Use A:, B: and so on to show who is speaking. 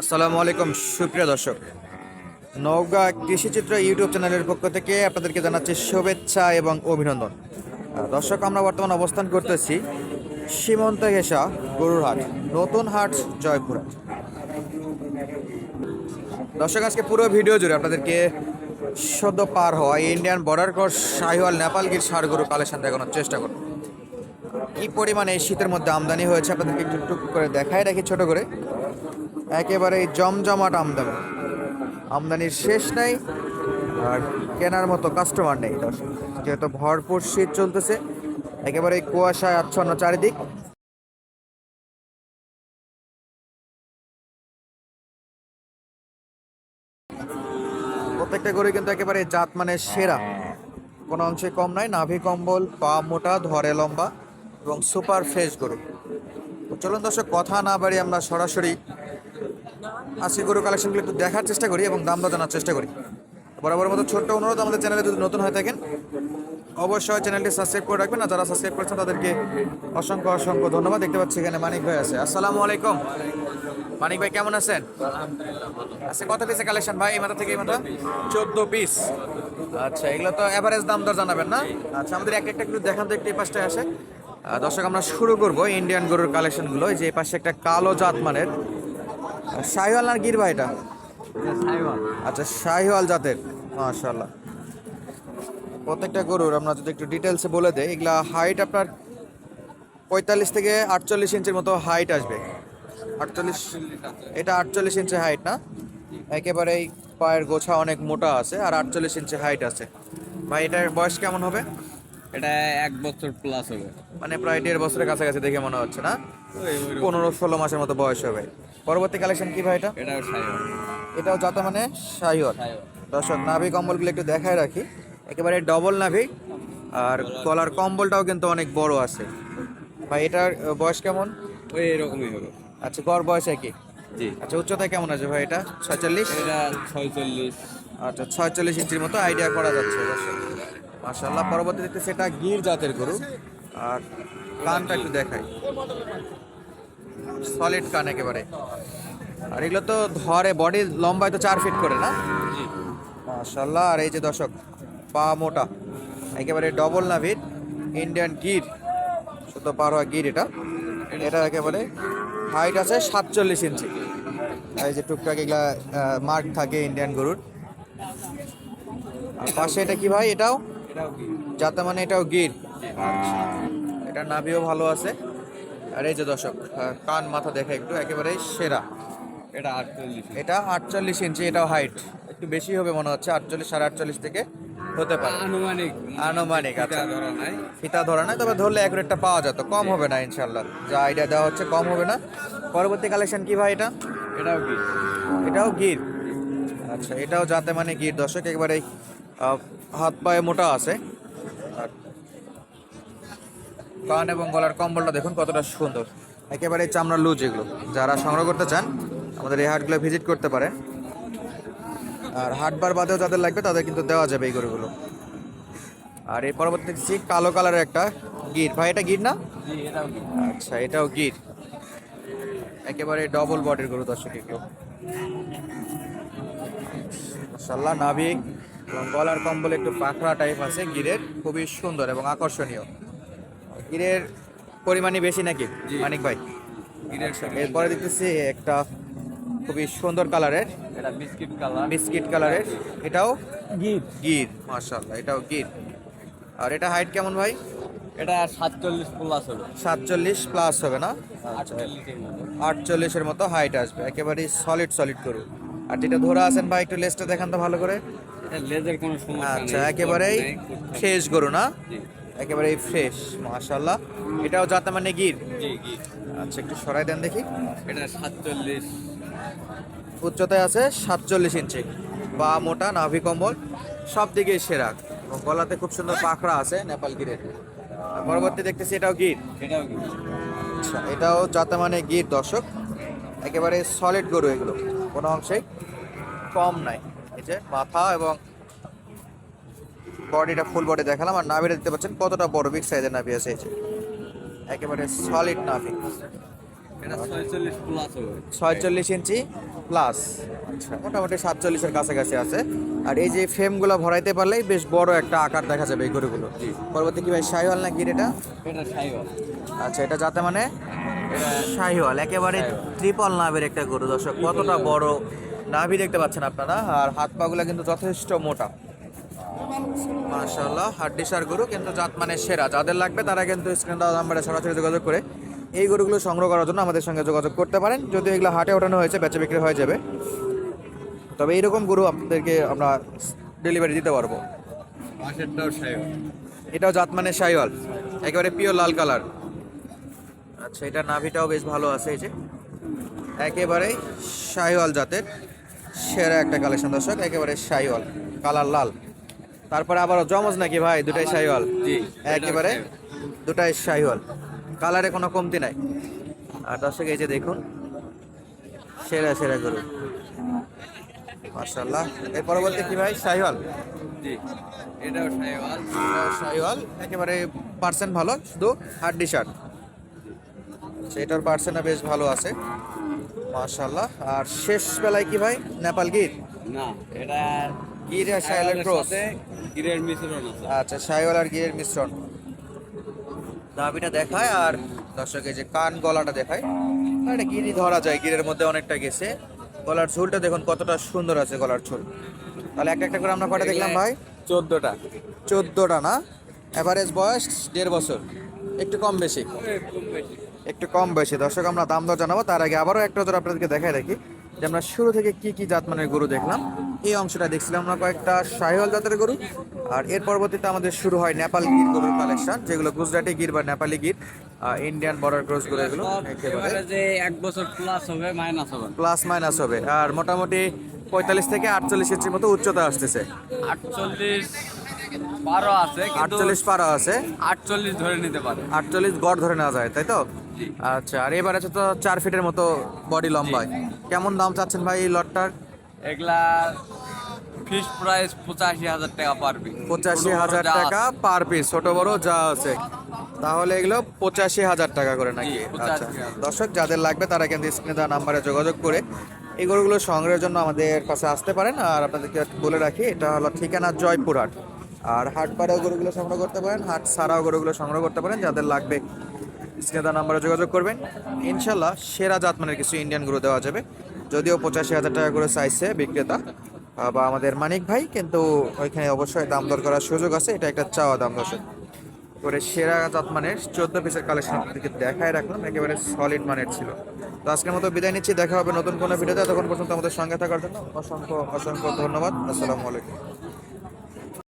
A: আসসালামু আলাইকুম, সুপ্রিয় দর্শক। নওগাঁ কৃষিচিত্র ইউটিউব চ্যানেলের পক্ষ থেকে আপনাদেরকে জানাচ্ছি শুভেচ্ছা এবং অভিনন্দন। দর্শক, আমরা বর্তমান অবস্থান করতেছি সীমন্ত ঘেষা গরুর হাট, নতুন হাট জয়পুর। দর্শক, আজকে পুরো ভিডিও জুড়ে আপনাদেরকে সদ্য পার হওয়া ইন্ডিয়ান বর্ডার ক্রস শাহিওয়াল নেপালগির ষাড় গরু কালেকশন দেখানোর চেষ্টা করব। কি পরিমাণে শীতের মধ্যে আমদানি হয়েছে, আপনাদেরকে একটু টুক করে দেখাই রাখি ছোট করে। একেবারে জমজমাট আমদানি। আমদানির শেষ নাই আর কেনার মতো কাস্টমার নেই দর্শক। যেহেতু ভরপুর শীত চলতেছে একেবারে কুয়াশায় আচ্ছন্ন চারিদিক। প্রত্যেকটা গরু কিন্তু একেবারে জাত মানে সেরা। কোনো অংশে কম নয়, নাভি কম্বল, পা মোটা, ধরে লম্বা এবং সুপার ফ্রেশ গরু। চলুন দর্শক, কথা না বাড়ি আমরা সরাসরি আজকে গরু কালেকশনগুলো একটু দেখার চেষ্টা করি এবং দাম জানার চেষ্টা করি। বরাবর মতো ছোট্ট অনুরোধ আমাদের চ্যানেলে যদি নতুন হয়ে থাকেন অবশ্যই চ্যানেলটি সাবস্ক্রাইব করে রাখবেন। আর যারা সাবস্ক্রাইব করেছেন তাদেরকে অসংখ্য অসংখ্য ধন্যবাদ। দেখতে পাচ্ছি এখানে মানিক ভাই আছে। আসসালামু আলাইকুম। মানিক ভাই কেমন আছেন? আচ্ছা কত পিসে কালেকশন ভাই? এই মাথা থেকে এই মাথা? চোদ্দ পিস আচ্ছা এগুলো তো অ্যাভারেজ দাম দর জানাবেন না? আচ্ছা আমাদের এক একটা একটু দেখান তো একটু এই পাশটায় আসে। দর্শক আমরা শুরু করব ইন্ডিয়ান গরুর কালেকশনগুলো। এই যে এই পাশে একটা কালো জাত মানের শাহিওয়াল না গির ভাই এটা আচ্ছা শাহিওয়াল জাতের মাশাল্লাহ প্রত্যেকটা গরুর আমরা যদি একটু ডিটেলসে বলে দেয় এগুলা হাইট আপনার পঁয়তাল্লিশ থেকে আটচল্লিশ ইঞ্চির মতো হাইট আসবে। আটচল্লিশ এটা আটচল্লিশ ইঞ্চি হাইট না? একেবারেই পায়ের গোছা অনেক মোটা আছে আর আটচল্লিশ ইঞ্চি হাইট আছে। ভাই এটার বয়স কেমন হবে?
B: এটা এক বছর প্লাস হবে।
A: মানে প্রায় দেড় বছরের কাছাকাছি দেখে মনে হচ্ছে না? পনেরো ষোলো মাসের মতো বয়স হবে। পরবর্তী কালেকশন কি ভাই এটা?
B: এটাও
A: এটাও যত মানে শাহিওয়াল দর্শক নাভি কম্বলগুলো একটু দেখায় রাখি। একেবারে ডবল নাভি। আর কলার কম্বলটাও কিন্তু অনেক বড় আছে। ভাই এটার বয়স কেমন?
B: ওই এরকমই হবে।
A: আচ্ছা গড় বয়স একই?
B: জি।
A: আচ্ছা উচ্চতা কেমন আছে ভাই এটা? ছয়চল্লিশ?
B: এটা ছয়চল্লিশ।
A: আচ্ছা ছয়চল্লিশ ইঞ্চির মতো আইডিয়া করা যাচ্ছে মাসাল্লাহ পরবর্তী দেখতে সেটা গির জাতের গরু। আর কানটা একটু দেখাই। সলিড কান একেবারে। আর এগুলো তো ধরে বডি লম্বায় তো চার ফিট করে না?
B: জি।
A: মাশাল্লাহ আর এই যে দর্শক পা মোটা একেবারে ডবল নাভির ইন্ডিয়ান গির শুধু পার হওয়া গির এটা। এটা একেবারে হাইট আছে সাতচল্লিশ ইঞ্চি। এই যে টুকটাক এগুলা মার্ক থাকে ইন্ডিয়ান গরুর। আর পাশে এটা কি ভাই? এটাও?
B: এটাও
A: যাতে মানে এটাও গির এটা নাভিও ভালো আছে। আর এই যে দর্শক কান মাথা দেখে একটু একেবারে সেরা।
B: এটা আটচল্লিশ
A: এটা আটচল্লিশ ইঞ্চি এটাও হাইট একটু বেশি হবে মনে হচ্ছে আটচল্লিশ সাড়ে আটচল্লিশ থেকে হতে পারে।
B: আনুমানিক।
A: আনুমানিক আচ্ছা।
B: ধরা নাই।
A: ফিতা ধরা না তবে ধরলে এক রেটটা পাওয়া যেত কম হবে না ইনশাল্লাহ যা আইডিয়া দেওয়া হচ্ছে কম হবে না। পরবর্তী কালেকশন কি ভাই এটা?
B: এটাও কি
A: এটাও গির। আচ্ছা এটাও যাতে মানে গির। দর্শক একেবারে হাত পায়ে মোটা আছে। আর কান এবং গলার কম্বলটা দেখুন কতটা সুন্দর। একেবারে চামড়া লুজ এগুলো। যারা সংগ্রহ করতে চান, আমাদের এই হাটগুলো ভিজিট করতে পারে আর হাটবার বাদেও যাদের লাগবে, তাদের কিন্তু দেওয়া যাবে এই গরুগুলো। আর এই পরবর্তী দেখছি কালো কালারের একটা গির। ভাই, এটা গির না? আচ্ছা এটাও গির। একেবারে ডবল বডির গরু দর্শক এগুলো মাশাল্লাহ নাভি এবং গলার কম্বল একটু পাখড়া টাইপ আছে, গিরের। খুবই সুন্দর এবং আকর্ষণীয়। গিরের পরিমাণই বেশি নাকি? মানিক ভাই?
B: গিরের সঙ্গে
A: এরপরে দেখতেছি একটা খুবই সুন্দর কালারের।
B: এটা বিস্কিট কালার।
A: বিস্কিট কালারের। এটাও
B: গির।
A: গির মাশাল্লাহ এটাও গির। আর এটা হাইট কেমন ভাই?
B: এটা সাতচল্লিশ প্লাস হবে।
A: সাতচল্লিশ প্লাস হবে না?
B: আটচল্লিশের মতো।
A: মতো হাইট আসবে একেবারে সলিড সলিড করু আর যেটা ধরে আছেন ভাই একটু লেজটা দেখান তো ভালো করে।
B: এটা লেজের কোনো সমস্যা
A: আচ্ছা একেবারেই ফ্রেশ গরু না?
B: জি
A: একেবারেই ফ্রেশ মাশাল্লাহ এটাও যাতে মানে গির। আচ্ছা একটু সরাই দেন দেখি।
B: এটা সাতচল্লিশ।
A: উচ্চতায় আছে সাতচল্লিশ ইঞ্চি। বা মোটা নাভি কম্বল সব দিকেই সেরা। এবং গলাতে খুব সুন্দর পাখড়া আছে নেপাল গিরের। পরবর্তী দেখতেছি এটাও গির।
B: এটাও কি
A: আচ্ছা এটাও যাতে মানে গির দর্শক। একেবারে সলিড গরু এগুলো। কোনো অংশেই কম নাই। এই যে মাথা এবং বডিটা ফুল বডি দেখালাম আর নাভিটা দিতে পাচ্ছেন কতটা বড় বিগ সাইজের নাভি আছে এই যে। একেবারে সলিড নাভি।
B: ছয়চল্লিশ
A: ইঞ্চি প্লাস আচ্ছা মোটামুটি সাতচল্লিশের কাছাকাছি আছে। আর এই যে ফ্রেমগুলো ভরাইতে পারলেই বেশ বড় একটা আকার দেখা যাবে এই গরুগুলো। পরবর্তী কি ভাই শাহিওয়াল না গির এটা?
B: এটা সাইবার
A: আচ্ছা এটা যাতে মানে? শাহিওয়াল একেবারে ট্রিপল নাভের একটা গরু দর্শক। কতটা বড় নাভি দেখতে পাচ্ছেন আপনারা? আর হাত পাগুলা কিন্তু যথেষ্ট মোটা। মাশাআল্লাহ হাড্ডিসার গরু কিন্তু জাত মানে সেরা। যাদের লাগবে তারা কিন্তু স্ক্রিন দেওয়া নাম্বারে সরাসরি যোগাযোগ করে এই গরুগুলো সংগ্রহ করার জন্য আমাদের সঙ্গে যোগাযোগ করতে পারেন। যদি এগুলো হাটে ওঠানো হয়েছে বেচা বিক্রি হয়ে যাবে। তবে এইরকম গরু আপনাদেরকে আমরা ডেলিভারি দিতে পারব। এটাও জাত মানে শাইওয়াল একেবারে পিওর লাল কালার। আচ্ছা এটা নাভিটাও বেশ ভালো আছে এই যে। একেবারে শাইওয়াল জাতের সেরা একটা কালেকশন দর্শক একেবারে শাইওয়াল কালার লাল। তারপরে আবারও জমজ নাকি ভাই? দুটাই শাইওয়াল
B: জি
A: একেবারে দুটাই শাইওয়াল কালারে কোনো কমতি নাই। আর দর্শক এই যে দেখুন সেরা সেরা গরু। মার্শাল্লাহ এর পরবর্তী কি ভাই? শাইওয়াল
B: জি এটাও সাইবার
A: শাহিওয়াল। একেবারে পার্সেন্ট ভালো শুধু হাড্ডি শার্ট। সেটার পার্সেন্টও বেশ ভালো আছে। মাশাল্লাহ আর শেষ বেলায় কি ভাই? নেপাল গির
B: না এটা
A: গির আর শাহিওয়ালের ক্রস?
B: গিরের মিশ্রণ আছে।
A: আচ্ছা শাহিওয়াল আর গিরের মিশ্রণ। দাবিটা দেখায় আর দর্শক এই যে কান গলাটা দেখায়। এটা গিরি ধরা যায় গিরের মধ্যে অনেকটা গেছে। গলার ঝুলটা দেখুন কতটা সুন্দর আছে গলার ঝুল। তাহলে একটা একটা করে আমরা কটা দেখলাম ভাই?
B: চোদ্দটা।
A: চোদ্দোটা না? অ্যাভারেজ বয়স দেড় বছর। একটু কম বেশি। একটু কম বেশি। দর্শক আমরা দাম দর জানাব। তার আগে আবারও একটা নজর আপনাদেরকে দেখাই রাখি যে আমরা শুরু থেকে কি কি জাতমানের গরু দেখলাম। এই অংশটা দেখছিলাম আমরা কয়েকটা শাহিওয়াল জাতের গরু। আর এর পরবর্তীতে আমাদের শুরু হয় নেপাল গির গরুর কালেকশন যেগুলো গুজরাটি গির বা Nepali Gir Indian border cross গরু এগুলো
B: যে এক বছর প্লাস হবে মাইনাস হবে।
A: প্লাস মাইনাস হবে। আর মোটামুটি পঁয়তাল্লিশ থেকে আটচল্লিশ ইঞ্চির মতো উচ্চতা আসতেছে।
B: আটচল্লিশ বারো আছে
A: আটচল্লিশ পারা আছে।
B: আটচল্লিশ ধরে নিতে পারে।
A: আটচল্লিশ গড় ধরে নেওয়া যায় তাই তো? আচ্ছা আর এবার আছে তো চার ফিটের মতো বডি লম্বায়। কেমন দাম চাচ্ছেন ভাই এই লটটার?
B: এগুলা ফিস প্রাইস পঁচাশি হাজার টাকা পারবি
A: পঁচাশি হাজার টাকা পার পিস ছোট বড় যা আছে। তাহলে এগুলো পঁচাশি হাজার টাকা করে নাকি? আচ্ছা। দর্শক যাদের লাগবে তারা কিন্তু স্ক্রিনে দেওয়া নাম্বারে যোগাযোগ করে এই গরুগুলো সংগ্রহের জন্য আমাদের কাছে আসতে পারেন। আর আপনাদেরকে বলে রাখি এটা হলো ঠিকানা জয়পুরহাট। আর হাট পাড়াও গরুগুলো সংগ্রহ করতে পারেন হাট ছাড়াও গরুগুলো সংগ্রহ করতে পারেন। যাদের লাগবে স্ক্রিনে দেওয়া নাম্বারে যোগাযোগ করবেন। ইনশাল্লাহ সেরা জাতমানের কিছু ইন্ডিয়ান গরু দেওয়া যাবে। যদিও পঁচাশি হাজার টাকা করে চাইছে বিক্রেতা বা আমাদের মানিক ভাই, কিন্তু ওইখানে অবশ্যই দাম দর করার সুযোগ আছে, এটা একটা চাওয়া দাম দশ করে সেরা জাতমানের চোদ্দ পিসের কালেকশন আপনাদেরকে দেখায় রাখলাম, একেবারে সলিড মানের ছিল। তো আজকের মতো বিদায় নিচ্ছি, দেখা হবে নতুন কোনো ভিডিওতে তখন পর্যন্ত আমাদের সঙ্গে থাকার জন্য অসংখ্য অসংখ্য ধন্যবাদ, আসসালামু আলাইকুম।